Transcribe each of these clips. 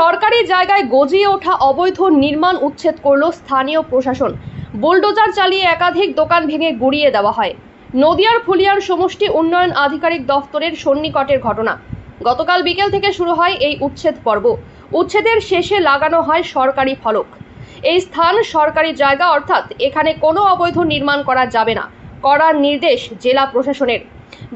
সরকারি জায়গায় গজিয়ে ওঠা অবৈধ নির্মাণ উচ্ছেদ করল স্থানীয় প্রশাসন। বুলডোজার চালিয়ে একাধিক দোকান ভেঙে গুড়িয়ে দেওয়া হয়। নদিয়ার ফুলিয়ার সমষ্টি উন্নয়ন আধিকারিক দফতরের সন্নিকটের ঘটনা। গতকাল বিকেল থেকে শুরু হয় এই উচ্ছেদ পর্ব। উচ্ছেদের শেষে লাগানো হয় সরকারি ফলক। এই স্থান সরকারি জায়গা, অর্থাৎ এখানে কোনো অবৈধ নির্মাণ করা যাবে না, করার নির্দেশ জেলা প্রশাসনের।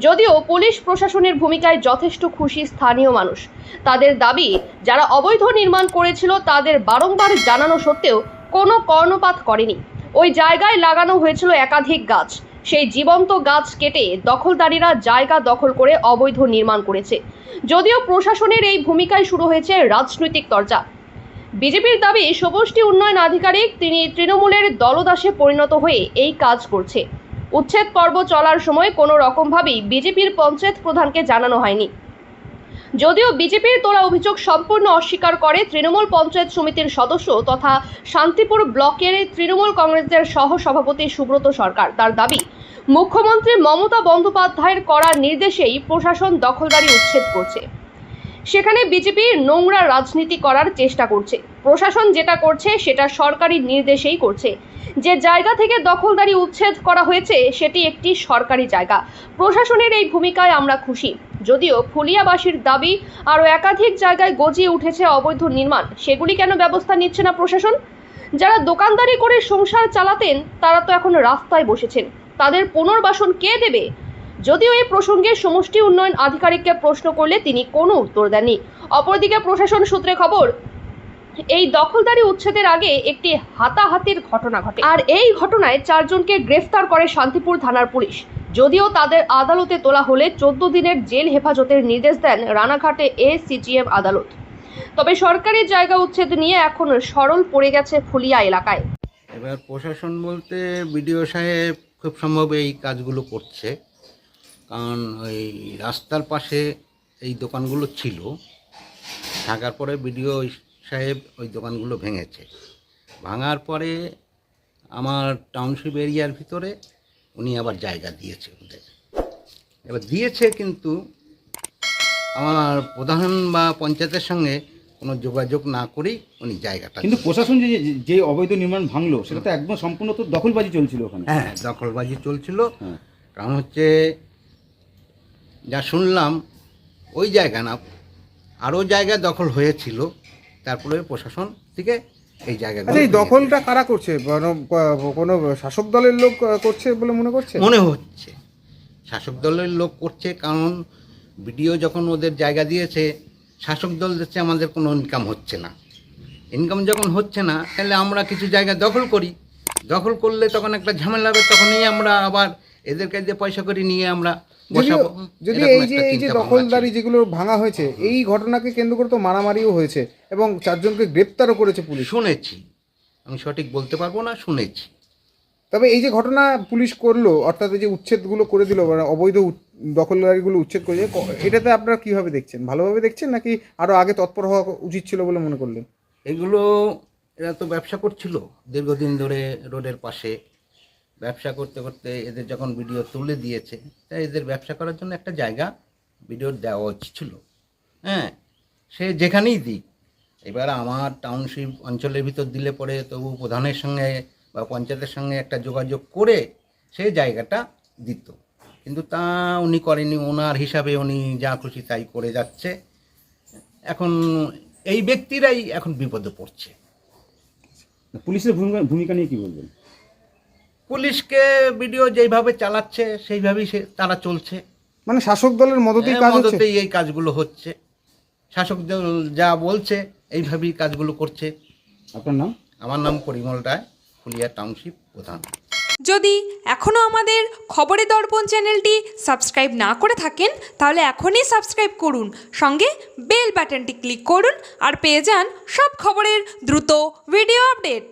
যদিও পুলিশ প্রশাসনের ভূমিকায় যথেষ্ট খুশি স্থানীয় মানুষ। তাদের দাবি, যারা অবৈধ নির্মাণ করেছিল তাদের বারংবার জানানো সত্ত্বেও কোনো কর্ণপাত করেনি। ওই জায়গায় লাগানো হয়েছিল একাধিক গাছ। সেই জীবন্ত গাছ কেটে দখলদারীরা জায়গা দখল করে অবৈধ নির্মাণ করেছে। যদিও প্রশাসনের এই ভূমিকায় শুরু হয়েছে রাজনৈতিক চর্চা বিজেপির দাবি সমষ্টি উন্নয়ন আধিকারিক তিনি তৃণমূলের দলদাসে পরিণত হয়ে এই কাজ করছে। উচ্ছেদ পর্ব চলার সময় কোনো রকমভাবেই বিজেপির পঞ্চায়েত প্রধানকে জানানো হয়নি। যদিও বিজেপির তোলা অভিযোগ সম্পূর্ণ অস্বীকার করে তৃণমূল পঞ্চায়েত সমিতির সদস্য তথা শান্তিপুর ব্লকের তৃণমূল কংগ্রেসের সহ সভাপতি সুব্রত সরকার, তার দাবি, মুখ্যমন্ত্রী মমতা বন্দ্যোপাধ্যায়ের করার নির্দেশেই প্রশাসন দখলদারি উচ্ছেদ করছে। সেখানে বিজেপি নোংরা রাজনীতি করার চেষ্টা করছে। প্রশাসন যেটা করছে, সেটা সরকারি নির্দেশেই করছে। যে জায়গা থেকে দখলদারি উচ্ছেদ করা হয়েছে, সেটি একটি সরকারি জায়গা। প্রশাসনের এই ভূমিকায় আমরা খুশি। যদিও ফুলিয়াবাসীর দাবি, আরও একাধিক জায়গায় গজিয়ে উঠেছে অবৈধ নির্মাণ। সেগুলি কেন ব্যবস্থা নিচ্ছে না প্রশাসন? যারা দোকানদারি করে সংসার চালাতেন, তারা তো এখন রাস্তায় বসেছেন। তাদের পুনর্বাসন কে দেবে? যদিও এই প্রসঙ্গে সমষ্টি উন্নয়ন আধিকারিককে প্রশ্ন করলে তিনি কোনো উত্তর দেননি। অপরদিকে প্রশাসন সূত্রে খবর, এই দখলদারি উচ্ছেদের আগে একটি হাতাহাতির ঘটনা ঘটে। আর এই ঘটনায় চারজনকে গ্রেফতার করে শান্তিপুর থানার পুলিশ। যদিও তাদের আদালতে তোলা হলে চোদ্দ দিনের জেল হেফাজতের নির্দেশ দেন রানাঘাটে এসিজিএম আদালত। তবে সরকারি জায়গা উচ্ছেদ নিয়ে এখন সরল পড়ে গেছে ফুলিয়া এলাকায়। এবার প্রশাসন বলতে বিডিও সাহেব খুব সম্ভব এই কাজগুলো করছে। কারণ ওই রাস্তার পাশে এই দোকানগুলো ছিল। থাকার পরে বিডিও সাহেব ওই দোকানগুলো ভেঙেছে। ভাঙার পরে আমার টাউনশিপ এরিয়ার ভিতরে উনি আবার জায়গা দিয়েছে ওদের। এবার দিয়েছে কিন্তু আমার প্রধান বা পঞ্চায়েতের সঙ্গে কোনো যোগাযোগ না করেই উনি জায়গাটা কিন্তু প্রশাসন যে যে অবৈধ নির্মাণ ভাঙলো সেটা তো একদম সম্পূর্ণ তো দখলবাজি চলছিল ওখানে। হ্যাঁ দখলবাজি চলছিল। হ্যাঁ। কারণ হচ্ছে যা শুনলাম ওই জায়গা না আরও জায়গা দখল হয়েছিল তারপরে প্রশাসন থেকে এই জায়গাগুলো আচ্ছা এই দখলটা কারা করছে? কোনো- শাসক দলের লোক করছে বলে মনে করছে? মনে হচ্ছে। শাসক দলের লোক করছে কারণ বিডিও যখন ওদের জায়গা দিয়েছে শাসক দল দিচ্ছে আমাদের কোনো ইনকাম হচ্ছে না। ইনকাম যখন হচ্ছে না তাহলে আমরা কিছু জায়গা দখল করি। দখল করলে তখন একটা ঝামেলা হবে তখনই আমরা আবার এদের কাছে পয়সা করে নিয়ে আমরা যদি এই যে এই যে দখলদারি যেগুলো ভাঙা হয়েছে এই ঘটনাকে কেন্দ্র করে তো মারামারিও হয়েছে এবং চারজনকে গ্রেপ্তারও করেছে পুলিশ। শুনেছি। আমি সঠিক বলতে পারব না? শুনেছি। তবে এই যে ঘটনা পুলিশ করল অর্থাৎ এই যে উচ্ছেদগুলো করে দিল অবৈধ দখলদারিগুলো উচ্ছেদ করেছে এটাতে আপনারা কীভাবে দেখছেন? ভালোভাবে দেখছেন নাকি আরও আগে তৎপর হওয়া উচিত ছিল বলে মনে করলেন? এগুলো এরা তো ব্যবসা করছিল দীর্ঘদিন ধরে রোডের পাশে। ব্যবসা করতে করতে এদের যখন ভিডিও তুলে দিয়েছে, তাই এদের ব্যবসা করার জন্য একটা জায়গা ভিডিও দেওয়া উচিত ছিল। হ্যাঁ সে যেখানেই দিক। এবার আমার টাউনশিপ অঞ্চলের ভিতর দিলে পরে তবু প্রধানের সঙ্গে বা পঞ্চায়েতের সঙ্গে একটা যোগাযোগ করে সেই জায়গাটা দিত। কিন্তু তা উনি করেনি, ওনার হিসাবে উনি যা খুশি তাই করে যাচ্ছে। এখন এই ব্যক্তিরাই এখন বিপদে পড়ছে। পুলিশের ভূমিকা ভূমিকা নিয়ে কি বলবেন? পুলিশকে ভিডিও যেইভাবে চালাচ্ছে সেইভাবেই সে তারা চলছে। মানে শাসক দলের মদতেই এর কাজ হচ্ছে? মদতেই এই কাজগুলো হচ্ছে। শাসক দল যা বলছে এইভাবেই কাজগুলো করছে। আপনার নাম? আমার নাম পরিমল রায় ফুলিয়া টাউনশিপ প্রধান। যদি এখনও আমাদের খবরের দর্পণ চ্যানেলটি সাবস্ক্রাইব না করে থাকেন তাহলে এখনই সাবস্ক্রাইব করুন। সঙ্গে বেল বাটনটি ক্লিক করুন আর পেয়ে যান সব খবরের দ্রুত ভিডিও আপডেট।